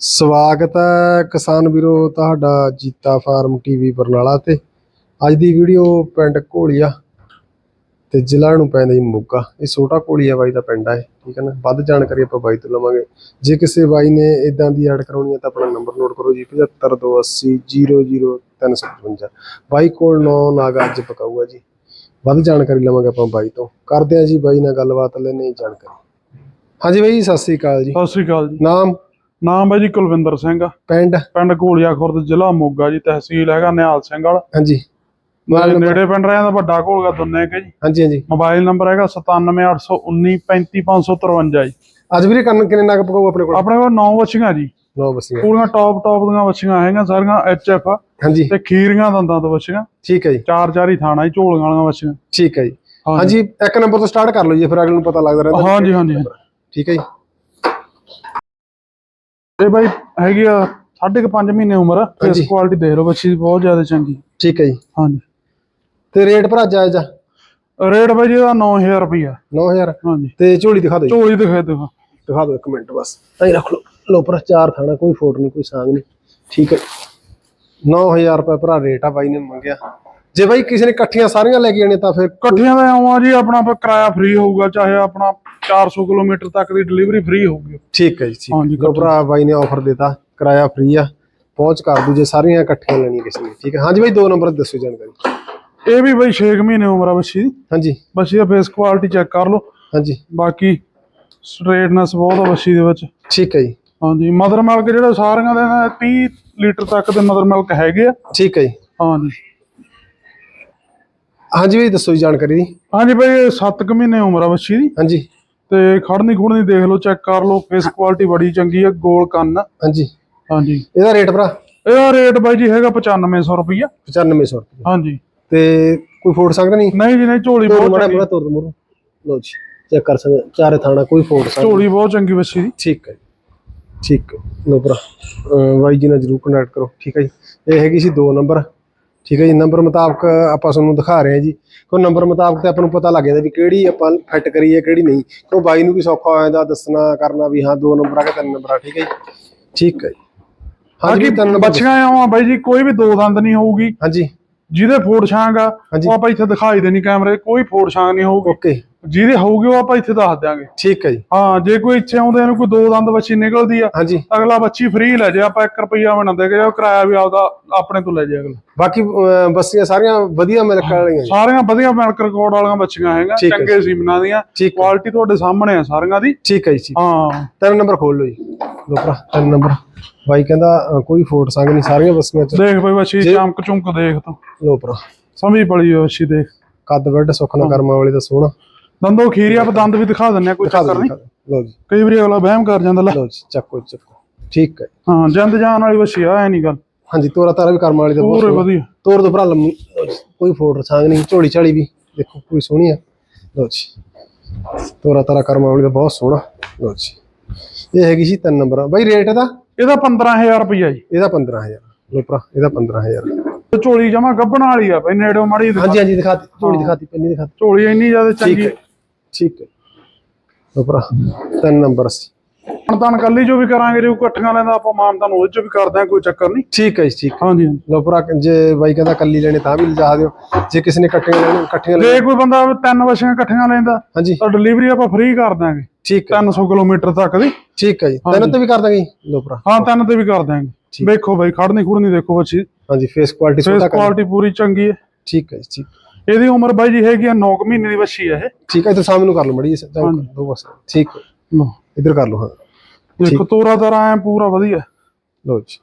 ਸਵਾਗਤ ਹੈ ਕਿਸਾਨ ਵੀਰੋ ਤੁਹਾਡਾ ਜੀਤਾ ਫਾਰਮ ਟੀਵੀ ਬਰਨਾਲਾ ਤੇ। ਅੱਜ ਦੀ ਵੀਡੀਓ ਪਿੰਡ ਘੋਲੀਆ ਤੇ ਜ਼ਿਲ੍ਹਾ ਨੂੰ ਪੈਂਦਾ ਜੀ ਮੋਗਾ। ਇਹ ਛੋਟਾ ਘੋਲੀਆ ਬਾਈ ਦਾ ਪਿੰਡ ਹੈ ਠੀਕ ਹੈ ਨਾ? ਵੱਧ ਜਾਣਕਾਰੀ ਆਪਾਂ ਬਾਈ ਤੋਂ ਲਵਾਂਗੇ। ਜੇ ਕਿਸੇ ਬਾਈ ਨੇ ਇਦਾਂ ਦੀ ਐਡ ਕਰਾਉਣੀ ਹੈ ਤਾਂ ਆਪਣਾ ਨੰਬਰ ਨੋਟ ਕਰੋ ਜੀ 7528000355 ਬਾਈ ਕੋਲ ਨੌ ਨਾਗਾ ਅੱਜ ਪਕਾਊਗਾ ਜੀ। ਵੱਧ ਜਾਣਕਾਰੀ ਲਵਾਂਗੇ ਆਪਾਂ ਬਾਈ ਤੋਂ। ਕਰਦੇ ਹਾਂ ਜੀ ਬਾਈ ਨਾਲ ਗੱਲਬਾਤ ਲੈਣੇ ਜਾਣਕਾਰੀ। ਹਾਂਜੀ ਬਾਈ ਸਤਿ ਸ੍ਰੀ ਅਕਾਲ ਜੀ। ਸਤਿ ਸ੍ਰੀ ਅਕਾਲ ਜੀ। ਨਾਮ? ਨਾਮ ਹੈ ਜੀ ਕੁਲਵਿੰਦਰ ਸਿੰਘ। ਪਿੰਡ? ਪਿੰਡ ਘੋਲੀਆ ਖੁਰਦ ਜ਼ਿਲ੍ਹਾ ਮੋਗਾ ਜੀ ਤਹਿਸੀਲ ਹੈਗਾ ਨਿਹਾਲ ਸਿੰਘ ਵਾਲਾ। ਹਾਂਜੀ। ਮੋਬਾਈਲ ਨੇੜੇ ਪਿੰਡ ਰਿਆਂ ਦਾ ਵੱਡਾ ਘੋਲਗਾ ਦੁੰਨੇ ਕੇ ਜੀ। ਹਾਂਜੀ ਹਾਂਜੀ। ਮੋਬਾਈਲ ਨੰਬਰ ਹੈਗਾ 9781935553 ਜੀ। ਅੱਜ ਵੀਰੇ ਕੰਨ ਕਿੰਨੇ ਨਗ ਪਕਾਉ ਆਪਣੇ ਕੋਲ? ਆਪਣੇ ਕੋਲ 9 ਵੱਛੀਆਂ ਜੀ। ਨੌ ਬਸੀਆਂ ਪੂਰੀਆਂ ਟੌਪ ਟੌਪ ਦੀਆਂ ਵੱਛੀਆਂ ਹੈਗੀਆਂ ਸਾਰੀਆਂ ਐਚਐਫ ਹਾਂਜੀ। ਤੇ ਖੀਰੀਆਂ ਦੰਦਾਂ ਤੋਂ ਵੱਛੀਆਂ। ਠੀਕ ਹੈ ਜੀ। ਚਾਰ ਚਾਰ ਹੀ ਥਾਣਾ ਜੀ ਝੋਲੀਆਂ ਵਾਲੀਆਂ ਵੱਛੀਆਂ। ਠੀਕ ਹੈ ਜੀ। ਹਾਂਜੀ। ਇੱਕ ਨੰਬਰ ਤੋਂ ਸਟਾਰਟ ਕਰ ਲਓ ਜੀ ਫਿਰ ਅਗਲੇ ਨੂੰ ਪਤਾ ਲੱਗਦਾ ਰਹਿੰਦਾ। ਹਾਂਜੀ ਹਾਂਜੀ। ਠੀਕ ਹੈ ਜੀ। ਇਹ ਬਾਈ ਹੈਗੀ ਆ ਸਾਢੇ ਕੁ ਪੰਜ ਮਹੀਨੇ ਉਮਰ ਹਾਂਜੀ। ਕੁਆਲਿਟੀ ਦੇਖ ਲਓ ਬੱਚੀ ਦੀ ਬਹੁਤ ਜ਼ਿਆਦਾ ਚੰਗੀ। ਠੀਕ ਹੈ ਜੀ। ਹਾਂਜੀ। ਤੇ ਰੇਟ ਭਰਾ ਜਾਇਜ਼ ਆ? ਰੇਟ ਬਾਈ ਜੀ ਦਾ 9000 ਰੁਪਈਆ। 9000 ਹਾਂਜੀ। ਤੇ ਝੋਲੀ ਦਿਖਾ ਦਿਓ ਜੀ। ਝੋਲੀ ਦਿਖਾ ਦਿਓ। ਦਿਖਾ ਦਿਓ ਇੱਕ ਮਿੰਟ ਬਸ। ਐਂ ਰੱਖ ਲਓ। ਲਓ ਭਰਾ ਚਾਰ ਥਾਣਾ ਕੋਈ ਫੋਟ ਨਹੀਂ ਕੋਈ ਸਾਂਗ ਨਹੀਂ। ਠੀਕ ਹੈ 9000 ਰੁਪਏ ਭਰਾ ਰੇਟ ਆ ਬਾਈ ਨੇ ਮੰਗਿਆ। ਜੇ ਬਾਈ ਕਿਸੇ ਨੇ ਇਕੱਠੀਆਂ ਸਾਰੀਆਂ ਲੈ ਕੇ ਜਾਣੇ ਤਾਂ ਫਿਰ ਇਕੱਠੀਆਂ ਦਾ ਆਉਂ ਜੀ ਆਪਣਾ ਫਿਰ ਕਿਰਾਇਆ ਫ੍ਰੀ ਹੋਊਗਾ ਚਾਹੇ ਆਪਣਾ 400 ਕਿਲੋਮੀਟਰ ਤੱਕ ਦੀ ਡਿਲੀਵਰੀ ਫ੍ਰੀ ਹੋਊਗੀ। ਠੀਕ ਹੈ ਜੀ ਠੀਕ ਹਾਂਜੀ, ਭਰਾ ਬਾਈ ਨੇ ਆਫਰ ਦਿੱਤਾ ਕਿਰਾਇਆ ਫ੍ਰੀ ਆ ਪਹੁੰਚ ਕਰ ਦੂ ਜੇ ਸਾਰੀਆਂ ਇਕੱਠੀਆਂ ਲੈਣੀਆਂ ਕਿਸੇ ਨੇ ਠੀਕ ਹੈ। ਹਾਂਜੀ ਬਾਈ ਦੋ ਨੰਬਰ ਦੱਸੋ ਜਾਣਕਾਰੀ। ਇਹ ਵੀ ਬਈ 6 ਮਹੀਨੇ ਉਮਰ ਆ ਬੱਚੀ ਦੀ। ਹਾਂਜੀ। ਬੱਚੀ ਦਾ ਫੇਸ ਕੁਆਲਿਟੀ ਚੈੱਕ ਕਰ ਲਓ। ਹਾਂਜੀ। ਬਾਕੀ ਸਟ੍ਰੇਟਨੈਸ ਬਹੁਤ ਆ ਬੱਚੀ ਦੇ ਵਿੱਚ। ਠੀਕ ਹੈ ਜੀ। ਹਾਂਜੀ ਮਦਰ ਮਿਲਕ ਜਿਹੜਾ ਸਾਰੀਆਂ ਦੇ ਨਾ 30 ਲੀਟਰ ਤੱਕ ਦੇ ਮਦਰ ਮਿਲਕ ਹੈਗੇ ਆ। ਠੀਕ ਹੈ ਜੀ। ਹਾਂਜੀ। ਹਾਂਜੀ ਬਾਈ ਦੱਸੋ ਜੀ ਜਾਣਕਾਰੀ ਦੀ ਹਾਂਜੀ ਬਈ 7 ਮਹੀਨੇ ਉਮਰ ਆ ਬੱਚੀ ਦੀ। ਹਾਂਜੀ। ਤੇ ਖੜਨੀ ਖੁੜਨੀ ਦੇਖ ਲਓ ਚੈੱਕ ਕਰ ਲਓ ਫੇਸ ਕੁਆਲਿਟੀ ਬੜੀ ਚੰਗੀ ਆ ਗੋਲ ਕੰਨ। ਹਾਂਜੀ। ਹਾਂਜੀ। ਇਹਦਾ ਰੇਟ ਭਰਾ? ਇਹਦਾ ਰੇਟ ਬਾਈ ਜੀ ਹੈਗਾ 9500 ਰੁਪਈਆ। 9500 ਰੁਪਏ ਹਾਂਜੀ। ਤੇ ਕੋਈ ਫੋੜ ਸਕਦਾ ਨਹੀਂ? ਨਹੀਂ ਜੀ ਨਹੀਂ ਝੋਲੀ ਬਹੁਤ ਮੜਾ ਮੜਾ ਤੋਰ ਮੋਰੋ ਲਓ ਜੀ ਚੈੱਕ ਕਰ ਸਕਦੇ। ਚਾਰੇ ਥਾਣਾ ਕੋਈ ਫੋੜ ਸਕਦਾ ਝੋਲੀ ਬਹੁਤ ਚੰਗੀ ਬੱਚੀ ਦੀ। ਠੀਕ ਹੈ। ਠੀਕ ਲਓ ਭਰਾ ਬਾਈ ਜੀ ਨਾਲ ਜਰੂਰ ਕੰਟੈਕਟ ਕਰੋ। ਠੀਕ ਹੈ ਜੀ। ਇਹ ਹੈਗੀ ਸੀ ਦੋ ਨੰਬਰ। ਠੀਕ ਹੈ ਜੀ ਨੰਬਰ ਮੁਤਾਬਕ ਆਪਾਂ ਤੁਹਾਨੂੰ ਦਿਖਾ ਰਹੇ ਹਾਂ ਜੀ। ਕੋ ਨੰਬਰ ਮੁਤਾਬਕ ਤੇ ਆਪਾਂ ਨੂੰ ਪਤਾ ਲੱਗ ਜਾਂਦਾ ਵੀ ਕਿਹੜੀ ਆਪਾਂ ਫਿੱਟ ਕਰੀਏ ਕਿਹੜੀ ਨਹੀਂ। ਕਿਉਂ ਬਾਈ ਨੂੰ ਵੀ ਸੌਖਾ ਹੋ ਜਾਂਦਾ ਦੱਸਣਾ ਕਰਨਾ ਵੀ ਹਾਂ ਦੋ ਨੰਬਰ ਆ ਕਿ ਤਿੰਨ ਨੰਬਰ ਆ ਠੀਕ ਹੈ ਜੀ। ਠੀਕ ਹੈ ਜੀ। ਹਾਂਜੀ ਤਿੰਨ ਬੱਚੀਆਂ ਆਵਾਂ ਬਾਈ ਜੀ ਕੋਈ ਵੀ ਦੋ ਦੰਦ ਨਹੀਂ ਹੋਊਗੀ। ਹਾਂਜੀ। ਜਿਹਦੇ ਫੋੜ ਛਾਂਗ ਆ। ਉਹ ਆਪਾਂ ਇੱਥੇ ਦਿਖਾਈ ਦੇਣੀ ਕੈਮਰੇ ਕੋਈ ਫੋੜ ਛਾਂਗ ਨਹੀਂ ਹੋਊਗੀ। ਓਕੇ ਜਿਹਦੇ ਹੋਊਗੀ ਉਹ ਆਪਾਂ ਇੱਥੇ ਦੱਸ ਦਿਆਂਗੇ। ਠੀਕ ਹੈ ਜੀ। ਹਾਂ ਜੇ ਕੋਈ ਇੱਥੇ ਆਉਂਦੇ ਨੂੰ ਕੋਈ ਦੋ ਦੰਦ ਬੱਚੀ ਨਿਕਲਦੀ ਆ ਹਾਂਜੀ। ਅਗਲਾ ਬੱਚੀ ਫ੍ਰੀ ਲੈ ਜਾ ਆਪਾਂ 1 ਰੁਪਈਆ ਵੀ ਨਾ ਦੇ ਕੇ ਕਿਰਾਇਆ ਵੀ ਆਪਦਾ ਆਪਣੇ ਤੋਂ ਲੈ ਜਾ ਅਗਲਾ। ਬਾਕੀ ਬੱਸੀਆਂ ਸਾਰੀਆਂ ਵਧੀਆ ਮਿਲਕ ਵਾਲੀਆਂ ਸਾਰੀਆਂ ਵਧੀਆ ਮਿਲਕ ਰਿਕਾਰਡ ਵਾਲੀਆਂ ਬੱਚੀਆਂ ਹੈਗੀਆਂ ਠੀਕ ਹੈ ਚੰਗੇ ਸੀਮਨਾਂ ਦੀਆਂ ਕੁਆਲਿਟੀ ਤੁਹਾਡੇ ਸਾਹਮਣੇ ਆ ਸਾਰੀਆਂ ਦੀ। ਠੀਕ ਹੈ ਜੀ ਹਾਂ। ਤਿੰਨ ਨੰਬਰ ਖੋਲ ਲਓ ਜੀ। ਲਓ ਭਰਾ ਤਿੰਨ ਨੰਬਰ। ਬਾਈ ਕਹਿੰਦਾ ਕੋਈ ਫੋਟ ਸੰਗ ਨਹੀਂ ਸਾਰੀਆਂ ਬੱਸੀਆਂ ਚ। ਦੇਖ ਬਈ ਬੱਚੀ ਚਮਕ ਚੁੰਕ ਦੇਖ ਤੂੰ। ਲਓ ਭਰਾ। ਸਮਝ ਪੜੀ ਬੱਚੀ ਦੇਖ। ਕੱਦ ਵੱਡ ਸੁੱਖ ਨਾ ਕਰਮਾਂ ਵਾਲੇ ਦਾ ਸੋਹਣਾ। ਦੰਦੋ ਖੀਰੀ ਆਪਾਂ ਦੰਦ ਵੀ ਦਿਖਾ ਦਿੰਨੇ ਆ ਕੋਈ ਦਿਖਾ ਚੱਕਰ ਨਹੀਂ। ਦਿਓ ਲਓ ਜੀ। ਕਈ ਵਾਰੀ ਅਗਲਾ ਵਹਿਮ ਕਰ ਜਾਂਦਾ ਲੈ। ਲਓ ਜੀ ਚੱਕੋ ਚੱਕੋ। ਠੀਕ ਹੈ। ਹਾਂ ਜੰਦ ਜਾਨ ਵਾਲੀ ਬੱਚੀ ਆ ਐ ਨਹੀਂ ਗੱਲ। ਹਾਂਜੀ ਤੋਰਾ ਤਾਰਾ ਵੀ ਕਰਮਾਂ ਵਾਲੀ ਦਾ ਬਹੁਤ ਪੂਰੇ ਸੋਹਣਾ। ਵਧੀਆ। ਤੋਰ ਦੋ ਭਰਾ ਲੰਮੀ। ਲਓ ਜੀ, ਕੋਈ ਫੋਟ ਸੰਗ ਨਹੀਂ ਝੋਲੀ ਝਾਲੀ ਵੀ। ਦੇਖੋ ਕੋਈ ਸੋਹਣੀ ਆ। ਲਓ ਜੀ। ਤੋਰਾ ਤਾਰਾ ਕਰਮਾਂ ਵਾਲੀ ਦਾ ਬਹੁਤ ਸੋਹਣਾ। ਲਓ ਜੀ। ਇਹ ਹੈਗੀ ਸੀ ਤਿੰਨ ਨੰਬਰ ਬਾਈ ਰੇਟ ਇਹਦਾ? ਇਹਦਾ 15000 ਰੁਪਈਆ ਜੀ। ਇਹਦਾ 15000 ਲਓ ਭਰਾ ਇਹਦਾ 15000 ਤੇ ਝੋਲੀ ਜਮਾ ਗੱਬਣ ਵਾਲੀ ਆ ਬਈ ਨੇੜੋਂ ਮਾੜੀ ਹਾਂਜੀ ਹਾਂਜੀ ਦਿਖਾਤੀ। ਝੋਲੀ ਦਿਖਾਤੀ ਪੰਨੀ ਦਿਖਾਤੀ। ਝੋਲੀ ਇੰਨੀ ਜ਼ਿਆਦਾ ਠੀਕ ਚੰਗੀ। ਹੈ। ਠੀਕ ਹੈ। ਭਰਾ ਤਿੰਨ ਨੰਬਰ ਸੀ। ਹੁਣ ਤਾਂ ਕੱਲੀ ਜੋ ਵੀ ਕਰਾਂਗੇ ਜੇ ਉਹ ਇਕੱਠੀਆਂ ਲੈਂਦਾ ਆਪਾਂ ਮਾਨ ਤਾਂ ਉਹ ਚ ਵੀ ਕਰਦੇ ਆ ਕੋਈ ਚੱਕਰ ਨਹੀਂ। ਠੀਕ ਹੈ ਜੀ ਠੀਕ। ਹਾਂਜੀ ਭਰਾ ਜੇ ਬਾਈ ਕਹਿੰਦਾ ਕੱਲੀ ਲੈਣੇ ਤਾਂ ਵੀ ਲਿਜਾ ਦਿਓ। ਜੇ ਕਿਸੇ ਨੇ ਇਕੱਠੀਆਂ ਲੈਣੇ ਇਕੱਠੀਆਂ ਜੇ ਕੋਈ ਬੰਦਾ ਤਿੰਨ ਵਸ਼ੀਆਂ ਇਕੱਠੀਆਂ ਲੈਂਦਾ ਹਾਂਜੀ। ਤਾਂ ਡਿਲੀਵਰੀ ਆਪਾਂ ਫ੍ਰੀ ਕਰ ਦਾਂਗੇ ਠੀਕ ਹੈ। 300 ਕਿਲੋਮੀਟਰ ਤੱਕ ਦੀ। ਠੀਕ ਹੈ ਜੀ। ਤਿੰਨ ਤੇ ਵੀ ਕਰ ਦਾਂਗੇ ਭਰਾ। ਹਾਂ ਤਿੰਨ ਤੇ ਵੀ ਕਰ ਦਾਂਗੇ ਵੇਖੋ ਬਈ ਖੜਨੀ ਖੁੜਨੀ ਦੇਖੋ ਬੱਚੀ। ਹਾਂਜੀ ਫੇਸ ਕੁਆਲਿਟੀ ਕਰ ਕੁਆਲਿਟੀ ਪੂਰੀ ਚੰਗੀ ਹੈ। ਠੀਕ ਹੈ ਜੀ ਠੀਕ। ਇਹਦੀ ਉਮਰ ਬਾਈ ਜੀ ਹੈਗੀ ਆ 9 ਮਹੀਨੇ ਦੀ ਬੱਚੀ ਆ ਇਹ। ਠੀਕ ਹੈ ਇਧਰ ਸਾਹਮਣੇ ਨੂੰ ਕਰ ਲਓ ਮੜੀ ਦੋ ਬਸ ਠੀਕ। ਹੈ ਲਓ। ਇਧਰ ਕਰ ਲਓ ਹਾਂ। ਦੇਖੋ ਤੋਰਾ ਤਰਾ ਐ ਪੂਰਾ ਵਧੀਆ। ਲਓ ਜੀ।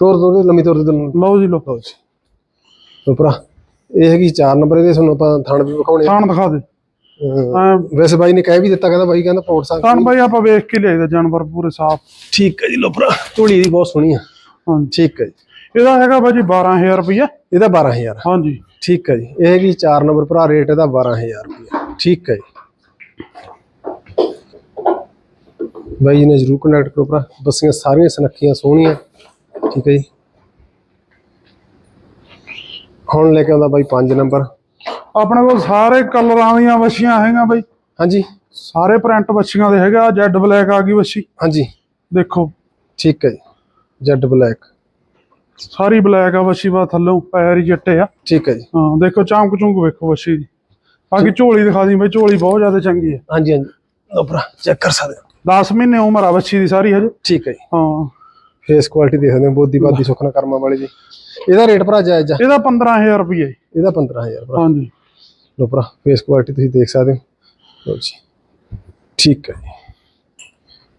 ਤੋਰ ਦੋ ਲੰਮੀ ਤੋਰ ਦੇ ਲਓ ਜੀ ਲਓ। ਜੀ। ਭਰਾ ਇਹ ਹੈਗੀ 4 ਨੰਬਰ ਇਹਦੇ ਤੁਹਾਨੂੰ ਆਪਾਂ ਥਣ ਵੀ ਵਿਖਾਉਣੇ। ਥਾਣ ਦਿਖਾ ਦੇ। ਵੈਸੇ ਬਾਈ ਨੇ ਕਹਿ ਵੀ ਦਿੱਤਾ ਕਹਿੰਦਾ ਬਾਈ ਕਹਿੰਦਾ ਪੌੜ ਸੰਗ ਥਾਣ ਬਾਈ ਆਪਾਂ ਵੇਖ ਕੇ ਲਿਆਈਦਾ ਜਾਨਵਰ ਪੂਰੇ ਸਾਫ਼। ਠੀਕ ਹੈ ਜੀ ਲਓ ਭਰਾ ਝੋਲੀ ਦੀ ਬਹੁਤ ਸੋਹਣੀ ਆ। ਹਾਂਜੀ। ਠੀਕ ਹੈ ਜੀ। ਇਹਦਾ ਹੈਗਾ ਬਾਈ ਜੀ 12000 ਰੁਪਈਆ। ਇਹਦਾ 12000 ਹਾਂਜੀ। ਠੀਕ ਹੈ ਜੀ। ਇਹ ਹੈਗੀ 4 ਨੰਬਰ ਭਰਾ ਰੇਟ ਇਹਦਾ 12000 ਰੁਪਏ ਠੀਕ ਹੈ ਜੀ। ਬਾਈ ਜੀ ਨੇ ਜਰੂਰ ਕੰਟੈਕਟ ਕਰੋ ਭਰਾ। ਬੱਸੀਆਂ ਸਾਰੀਆਂ ਸੁਨੱਖੀਆਂ ਸੋਹਣੀਆਂ। ਠੀਕ ਹੈ ਜੀ। ਹੁਣ ਲੈ ਕੇ ਆਉਂਦਾ ਬਾਈ 5 ਨੰਬਰ। ਆਪਣੇ ਕੋਲ ਸਾਰੇ ਕਲਰਾਂ ਦੀਆਂ ਵੱਛੀਆਂ ਹੈਗੀਆਂ ਬਾਈ। ਹਾਂਜੀ। ਸਾਰੇ ਪ੍ਰਿੰਟ ਵੱਛੀਆਂ ਦੇ ਹੈਗਾ ਜੈਡ ਬਲੈਕ ਆ ਗਈ ਵੱਛੀ। ਹਾਂਜੀ। ਦੇਖੋ। ਠੀਕ ਹੈ ਜੀ। ਜੈਡ ਬਲੈਕ ਸਾਰੀ ਬਲੈਕ ਆ ਵੱਛੀ ਬਾ ਥੱਲੋਂ ਪੈਰ ਹੀ ਚਿੱਟੇ ਆ। ਠੀਕ ਹੈ ਜੀ। ਹਾਂ ਦੇਖੋ ਚਮਕ ਚੁੰਕ ਵੇਖੋ ਵੱਛੀ ਦੀ। ਬਾਕੀ ਝੋਲੀ ਦਿਖਾ ਦੀ ਬਈ ਝੋਲੀ ਬਹੁਤ ਜ਼ਿਆਦਾ ਚੰਗੀ ਹੈ ਹਾਂਜੀ ਹਾਂਜੀ। ਲਓ ਭਰਾ ਚੈੱਕ ਕਰ ਸਕਦੇ ਹੋ। 10 ਮਹੀਨੇ ਉਮਰ ਆ ਵੱਛੀ ਦੀ ਸਾਰੀ ਹਜੇ। ਠੀਕ ਹੈ ਜੀ। ਹਾਂ। ਫੇਸ ਕੁਆਲਿਟੀ ਦੇਖ ਸਕਦੇ ਹੋ ਬੋਦੀ ਬਾਦੀ ਸੁਖਨਾ ਕਰਮਾ ਵਾਲੇ ਜੀ। ਇਹਦਾ ਰੇਟ ਭਰਾ ਜਾਇਜ਼ ਆ। ਇਹਦਾ 15000 ਰੁਪਏ ਇਹਦਾ 15000 ਭਰਾ। ਹਾਂਜੀ। ਲਓ ਭਰਾ ਫੇਸ ਕੁਆਲਿਟੀ ਤੁਸੀਂ ਦੇਖ ਸਕਦੇ ਹੋ। ਲਓ ਜੀ। ਠੀਕ ਹੈ ਜੀ।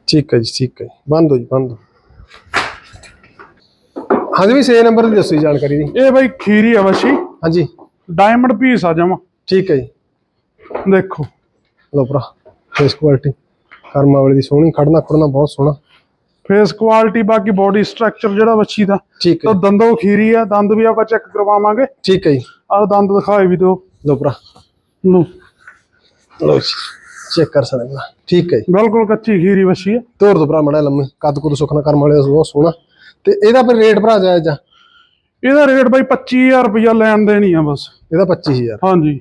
ਠੀਕ ਹੈ ਜੀ ਠੀਕ ਹੈ ਬੰਦ ਹੋ ਜੀ ਬੰਦ ਹੋ। ਹਾਂਜੀ ਵੀ ਸੇ ਨੰਬਰ ਦੀ ਦੱਸੋ ਜੀ ਜਾਣਕਾਰੀ ਦੀ। ਇਹ ਬਈ ਖੀਰੀ ਆ ਵੱਛੀ। ਹਾਂਜੀ। ਡਾਇਮੰਡ ਪੀਸ ਆ ਜਮਾ। ਠੀਕ ਹੈ ਜੀ। ਦੇਖੋ। ਲਓ ਭਰਾ ਫੇਸ ਕੁਆਲਿਟੀ ਕਰਮਾ ਵਾਲੇ ਦੀ ਸੋਹਣੀ ਖੜਨਾ ਖੜਨਾ ਬਹੁਤ ਸੋਹਣਾ। ਫੇਸ ਕੁਆਲਿਟੀ ਬਾਕੀ ਬੋਡੀ ਸਟਰਕਚਰ ਜਿਹੜਾ ਵੱਛੀ ਦਾ ਠੀਕ ਹੈ ਤਾਂ ਦੰਦੋਂ ਖੀਰੀ ਆ ਦੰਦ ਵੀ ਆਪਾਂ ਚੈੱਕ ਕਰਵਾਵਾਂਗੇ। ਠੀਕ ਹੈ ਜੀ। ਆਹ ਦੰਦ ਦਿਖਾਏ ਵੀ ਦਿਓ। ਲਓ ਭਰਾ। ਨੂੰ ਲਓ ਜੀ ਚੈੱਕ ਕਰ ਸਕਦੇ ਭਰਾ ਠੀਕ ਹੈ ਜੀ। ਬਿਲਕੁਲ ਕੱਚੀ ਖੀਰੀ ਵੱਛੀ ਹੈ ਤੋਰ ਦੋ ਭਰਾ ਮੜਾ ਲੰਮੇ। ਕੱਦ ਕੁਦ ਸੁਖਨਾ ਕਰਮ ਵਾਲੇ ਦਾ ਬਹੁਤ ਸੋਹਣਾ। ਤੇ ਇਹਦਾ ਫਿਰ ਰੇਟ ਭਰਾ ਜਾਇਜ਼ ਆ? ਇਹਦਾ ਰੇਟ ਬਈ 25000 ਰੁਪਇਆ ਲੈਣ ਦੇਣੀ ਆ ਬਸ। ਇਹਦਾ 25000 ਹਾਂਜੀ।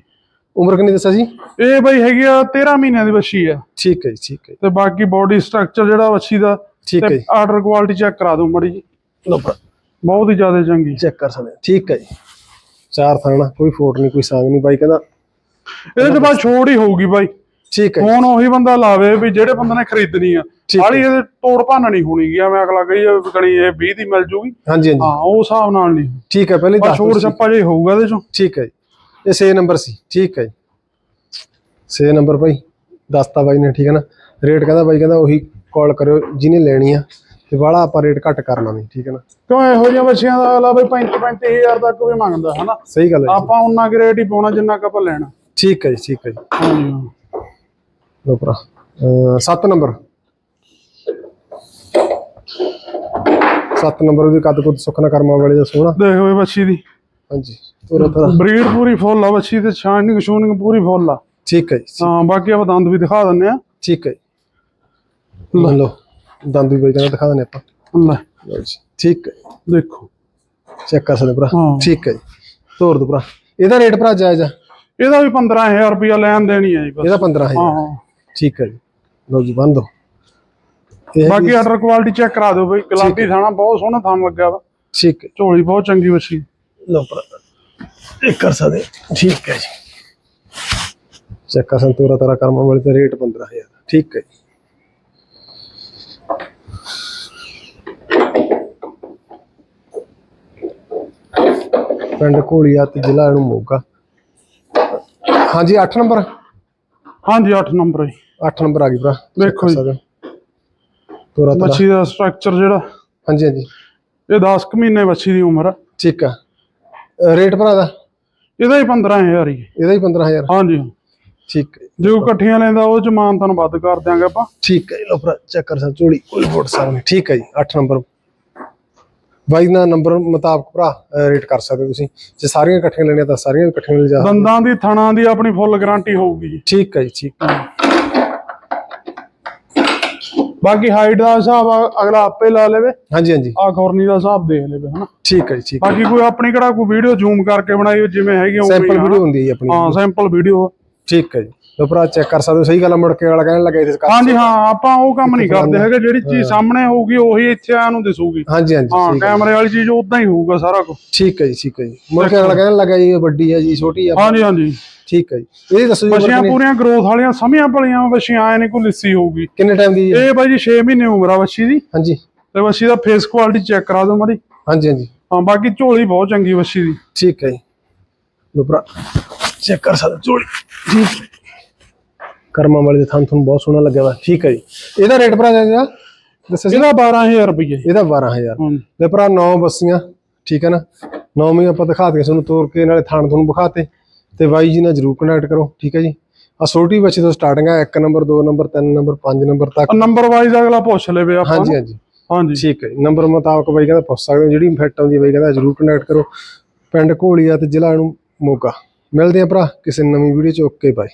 ਉਮਰ ਕਿੰਨੀ ਦੱਸਿਆ ਜੀ ਇਹ ਬਈ ਹੈਗੀ ਆ 13 ਮਹੀਨਿਆਂ ਦੀ ਵੱਛੀ ਆ। ਠੀਕ ਹੈ ਜੀ ਠੀਕ ਹੈ ਤੇ ਬਾਕੀ ਬੋਡੀ ਸਟਰਕਚਰ ਜਿਹੜਾ ਵੱਛੀ ਦਾ ਠੀਕ ਹੈ ਆਰਡਰ ਕੁਆਲਿਟੀ ਚੈੱਕ ਕਰਾ ਦਿਓ ਮੜੀ ਜੀ ਬਹੁਤ ਹੀ ਜ਼ਿਆਦਾ ਚੰਗੀ। ਚੈੱਕ ਕਰ ਸਕਦੇ। ਠੀਕ ਹੈ ਜੀ। ਚਾਰ ਥਾਣਾ ਕੋਈ ਫੋਟ ਨਹੀਂ ਕੋਈ ਸੰਗ ਨਹੀਂ। ਬਾਈ ਕਹਿੰਦਾ ਇਹਦੇ ਤੋਂ ਬਾਅਦ ਛੋੜ ਹੀ ਹੋਊਗੀ ਬਾਈ। ਠੀਕ ਹੈ ਹੁਣ ਉਹੀ ਬੰਦਾ ਲਾਵੇ ਵੀ ਜਿਹੜੇ ਬੰਦੇ ਨੇ ਖਰੀਦਣੀ ਆ ਹਾਲੀ ਇਹਦੇ ਤੋੜ ਭੰਨ ਨਹੀਂ ਹੋਣੀ ਗਿਆ ਮੈਂ ਅਗਲਾ ਕਹੀ ਕਣੀ ਇਹ 20 ਦੀ ਮਿਲ ਜੂਗੀ। ਹਾਂਜੀ ਹਾਂਜੀ। ਹਾਂ ਉਹ ਹਿਸਾਬ ਨਾਲ ਨਹੀਂ। ਠੀਕ ਹੈ ਪਹਿਲੇ ਦੱਸ ਛੋੜ ਛੱਪਾ ਜੇ ਹੋਊਗਾ ਇਹਦੇ ਚੋਂ। ਠੀਕ ਹੈ ਇਹ 6 ਨੰਬਰ ਸੀ। ਠੀਕ ਹੈ ਜੀ। 6 ਨੰਬਰ ਭਾਈ ਦੱਸਤਾ ਬਾਈ ਨੇ ਠੀਕ ਹੈ ਨਾ। ਰੇਟ ਕਹਿੰਦਾ ਬਾਈ ਕਹਿੰਦਾ ਉਹੀ ਕਾਲ ਕਰਿਓ ਜਿਹਨੇ ਲੈਣੀ ਆ। ਤੇ ਵਾਲਾ ਆਪਾਂ ਰੇਟ ਘੱਟ ਕਰਨਾ ਨਹੀਂ ਠੀਕ ਹੈ ਨਾ। ਕਿਉਂ ਇਹੋ ਜਿਹੀਆਂ ਬੱਚਿਆਂ ਦਾ ਅਗਲਾ ਬਈ 35 35000 ਤੱਕ ਵੀ ਮੰਗਦਾ ਹਨਾ ਸਹੀ ਗੱਲ ਹੈ ਆਪਾਂ ਉਹਨਾਂ ਕੀ ਰੇਟ ਹੀ ਪਾਉਣਾ ਜਿੰਨਾ ਕੁ ਆਪਾਂ ਲੈਣਾ। ਠੀਕ ਹੈ ਜੀ ਠੀਕ ਹੈ ਜੀ। ਹਾਂਜੀ ਲੋ ਭਰਾ 7 ਨੰਬਰ 7 ਨੰਬਰ ਉਹਦੀ ਕੱਦ ਕੁੱਦ ਸੁਖਨਾ ਕਰਮਾ ਵਾਲੇ ਦਾ ਸੋਹਣਾ। ਦੇਖ ਵੇ ਬੱਚੀ ਦੀ। ਹਾਂਜੀ ਤੋਰਾ ਤੋਰਾ ਬਰੀਡ ਪੂਰੀ ਫੁੱਲ ਆ ਬੱਚੀ ਤੇ ਸ਼ਾਈਨਿੰਗ ਸ਼ੂਨਿੰਗ ਪੂਰੀ ਫੁੱਲ ਆ। ਠੀਕ ਹੈ ਜੀ ਹਾਂ ਬਾਕੀ ਆਪਾਂ ਦੰਦ ਵੀ ਦਿਖਾ ਦਿੰਨੇ ਆ ਠੀਕ ਹੈ ਲੋ। ਲੋ ਦੰਦ ਵੀ ਬਾਈ ਕਹਿੰਦਾ ਦਿਖਾ ਦਿੰਦੇ ਆਪਾਂ। ਲੈ। ਲਓ ਜੀ ਠੀਕ ਹੈ ਦੇਖੋ। ਚੈੱਕ ਕਰ ਸਕਦੇ ਭਰਾ। ਠੀਕ ਹੈ ਜੀ। ਤੋਰ ਦੋ ਭਰਾ। ਇਹਦਾ ਰੇਟ ਭਰਾ ਜਾਇਜ਼ ਆ। ਇਹਦਾ ਵੀ 15000 ਰੁਪਇਆ ਲੈਣ ਦੇਣੀ ਹੈ ਜੀ ਬਸ। ਇਹਦਾ 15000 ਹਾਂ ਹਾਂ। ਠੀਕ ਹੈ ਜੀ। ਲਓ ਜੀ ਬੰਦ ਇਹ ਬਾਕੀ ਆਰਡਰ ਕੁਆਲਿਟੀ ਚੈੱਕ ਕਰਾ ਦਿਓ ਬਈ। ਗੁਲਾਬੀ ਥਾਣਾ ਬਹੁਤ ਸੋਹਣਾ ਥਾਣ ਲੱਗਾ ਵਾ। ਠੀਕ ਹੈ। ਝੋਲੀ ਬਹੁਤ ਚੰਗੀ ਬੱਚੀ ਲਓ ਭਰਾ ਇਹ ਕਰ ਸਕਦੇ ਠੀਕ ਹੈ ਜੀ। ਚੈੱਕ ਕਰ ਸਕਦੇ ਤੋਰਾ ਕਰਮਾ ਵਾਲੇ ਤੇ ਰੇਟ 15000 ਠੀਕ ਹੈ ਜੀ। ਪਿੰਡ ਘੋਲੀਆ ਤੇ ਜ਼ਿਲ੍ਹਾ ਨੂੰ ਮੋਗਾ। ਹਾਂਜੀ 8 ਨੰਬਰ? ਹਾਂਜੀ 8 ਨੰਬਰ ਹੈ 8 ਨੰਬਰ ਆ ਗਈ ਭਰਾ। ਦੇਖੋ ਜੀ। ਤੋਰਾ ਤਾਰਾ। ਬੱਚੀ ਦਾ ਸਟਰਕਚਰ ਜਿਹੜਾ। ਹਾਂਜੀ ਹਾਂਜੀ। ਇਹ 10 ਕੁ ਮਹੀਨੇ ਬੱਚੀ ਦੀ ਉਮਰ ਆ। ਠੀਕ ਆ। ਰੇਟ ਭਰਾ ਦਾ? ਇਹਦਾ ਹੀ 15000 ਹੀ। ਇਹਦਾ ਹੀ 15000 ਹਾਂਜੀ। ਠੀਕ। ਜੇ ਉਹ ਇਕੱਠੀਆਂ ਲੈਂਦਾ ਉਹ ਚ ਮਾਨ ਤੁਹਾਨੂੰ ਵੱਧ ਕਰ ਦਿਆਂਗੇ ਆਪਾਂ। ਠੀਕ ਹੈ ਲਓ ਭਰਾ ਚੈੱਕ ਕਰ ਸਕਦੇ ਝੋਲੀ ਕੋਈ ਫੋਟ ਸਾਹਮਣੇ। ਠੀਕ ਹੈ ਜੀ 8 ਨੰਬਰ। ਬਾਈ ਦਾ ਨੰਬਰ ਮੁਤਾਬਕ ਭਰਾ ਰੇਟ ਕਰ ਸਕਦੇ ਤੁਸੀਂ। ਜੇ ਸਾਰੀਆਂ ਇਕੱਠੀਆਂ ਲੈਣੀਆਂ ਤਾਂ ਸਾਰੀਆਂ ਇਕੱਠੀਆਂ ਲੈ ਜਾ ਦੰਦਾਂ ਦੀ ਥਣਾ ਦੀ ਆਪਣੀ ਫੁੱਲ ਗਾਰੰਟੀ ਹੋਊਗੀ ਜੀ। ਠੀਕ ਹੈ ਜੀ ਠੀਕ ਹੈ। ਬਾਕੀ ਹਾਈਟ ਦਾ ਹਿਸਾਬ ਅਗਲਾ ਆਪੇ ਲਾ ਲਵੇ। ਹਾਂਜੀ ਹਾਂਜੀ। ਆ ਖੁਰਨੀ ਦਾ ਹਿਸਾਬ ਦੇਖ ਲਵੇ ਹਨਾ? ਠੀਕ ਹੈ ਜੀ ਠੀਕ ਬਾਕੀ ਕੋਈ ਆਪਣੀ ਕਿਹੜਾ ਕੋਈ ਵੀਡੀਓ ਜ਼ੂਮ ਕਰਕੇ ਬਣਾਈ ਜਿਵੇਂ ਹੈਗੀ ਉਵੇਂ ਹੀ ਸੈਂਪਲ। ਵੀਡੀਓ ਹੁੰਦੀ ਹੈ ਆਪਣੀ। ਹਾਂ ਸੈਂਪਲ ਵੀਡੀਓ ਠੀਕ ਹੈ ਜੀ। ਲਓ ਭਰਾ ਚੈੱਕ ਕਰ ਸਕਦੇ ਹੋ ਸਹੀ ਗੱਲ ਆ, ਮੁੜ ਕੇ ਵਾਲਾ ਕਹਿਣ ਲੱਗਾ ਇਹਦੇ ਹਾਂਜੀ ਹਾਂ ਆਪਾਂ ਉਹ ਕੰਮ ਨਹੀਂ ਕਰਦੇ ਹੈਗੇ ਜਿਹੜੀ ਚੀਜ਼ ਸਾਹਮਣੇ ਹੋਊਗੀ ਉਹੀ ਇੱਥੇ ਆਇਆ ਨੂੰ ਦਿਸੂਗੀ। ਹਾਂਜੀ ਹਾਂਜੀ ਹਾਂ ਕੈਮਰੇ ਵਾਲੀ ਚੀਜ਼ ਉਦਾਂ ਹੀ ਹੋਊਗਾ ਸਾਰਾ ਕੁਝ ਠੀਕ ਹੈ ਜੀ ਠੀਕ ਹੈ ਜੀ। ਮੁੜ ਕੇ ਵਾਲਾ ਕਹਿਣ ਲੱਗਾ ਜੀ ਇਹ ਵੱਡੀ ਹੈ ਜੀ ਛੋਟੀ ਹੈ ਹਾਂਜੀ ਹਾਂਜੀ। ਠੀਕ ਹੈ ਜੀ। ਇਹ ਦੱਸੋ ਜੀ ਬੱਚੀਆਂ ਪੂਰੀਆਂ ਗਰੋਥ ਵਾਲੀਆਂ ਸਮੀਆਂ ਭਲੀਆਂ ਬੱਚੀਆਂ ਆਏ ਨੇ ਕੋਈ ਲਿੱਸੀ ਹੋਊਗੀ। ਕਿੰਨੇ ਟਾਈਮ ਦੀ ਇਹ ਬਾਈ ਜੀ 6 ਮਹੀਨੇ ਉਮਰ ਆ ਬੱਚੀ ਦੀ। ਹਾਂਜੀ। ਤੇ ਬੱਚੀ ਦਾ ਫੇਸ ਕੁਆਲਿਟੀ ਚੈੱਕ ਕਰਾ ਦਿਓ ਮਾੜੀ। ਹਾਂਜੀ ਹਾਂਜੀ। ਹਾਂ ਬਾਕੀ ਝੋਲੀ ਬਹੁਤ ਚੰਗੀ ਬੱਚੀ ਦੀ। ਠੀਕ ਹੈ ਜੀ। ਲੋ ਭਰਾ ਚੈੱਕ ਕਰ ਸਕਦੇ ਝੋਲੀ। ਠੀਕ। ਕਰਮਾਂ ਵਾਲੇ ਦੇ ਥਾਂ ਤੁਹਾਨੂੰ ਬਹੁਤ ਸੋਹਣਾ ਲੱਗਿਆ ਵਾ ਠੀਕ ਹੈ ਜੀ। ਇਹਦਾ ਰੇਟ ਭਰਾ ਜੀ ਦੱਸਿਆ ਸੀ ਇਹਦਾ 12000 ਰੁਪਏ ਇਹਦਾ 12000 ਹਾਂ ਲੈ ਭਰਾ 9 ਬੱਸੀਆਂ। ਠੀਕ ਹੈ ਨਾ? 9 ਵੀ ਆਪਾਂ ਦਿਖਾ ਦੇ ਤੁਹਾਨੂੰ ਤੋਰ ਕੇ ਨਾਲੇ ਥਾਣ ਤੁਹਾਨੂੰ ਵਿਖਾਤੇ। ਤੇ ਬਾਈ ਜੀ ਨਾਲ ਜਰੂਰ ਕਨੈਕਟ ਕਰੋ। ਠੀਕ ਹੈ ਜੀ। ਆ ਛੋਟੀ ਬੱਚੀ ਤੋਂ ਸਟਾਰਟਿੰਗ ਹੈ 1 ਨੰਬਰ 2 ਨੰਬਰ 3 ਨੰਬਰ 5 ਨੰਬਰ ਤੱਕ। ਨੰਬਰ ਵਾਈਜ਼ ਅਗਲਾ ਪੁੱਛ ਲਵੇ ਆਪਾਂ। ਹਾਂਜੀ। ਹਾਂਜੀ। ਹਾਂਜੀ। ਠੀਕ ਹੈ ਨੰਬਰ ਮੁਤਾਬਕ ਬਾਈ ਕਹਿੰਦਾ ਪੁੱਛ ਸਕਦੇ ਹੋ ਜਿਹੜੀ ਫਿੱਟ ਆਉਂਦੀ ਬਾਈ ਕਹਿੰਦਾ ਜਰੂਰ ਕਨੈਕਟ ਕਰੋ। ਪਿੰਡ ਘੋਲੀਆ ਤੇ ਜ਼ਿਲ੍ਹਾ ਨੂੰ ਮੋਗਾ। ਮਿਲਦੇ ਆ ਭਰਾ ਕਿਸੇ ਨਵੀਂ ਵੀਡੀਓ ਚ। ਓਕੇ ਬਾਈ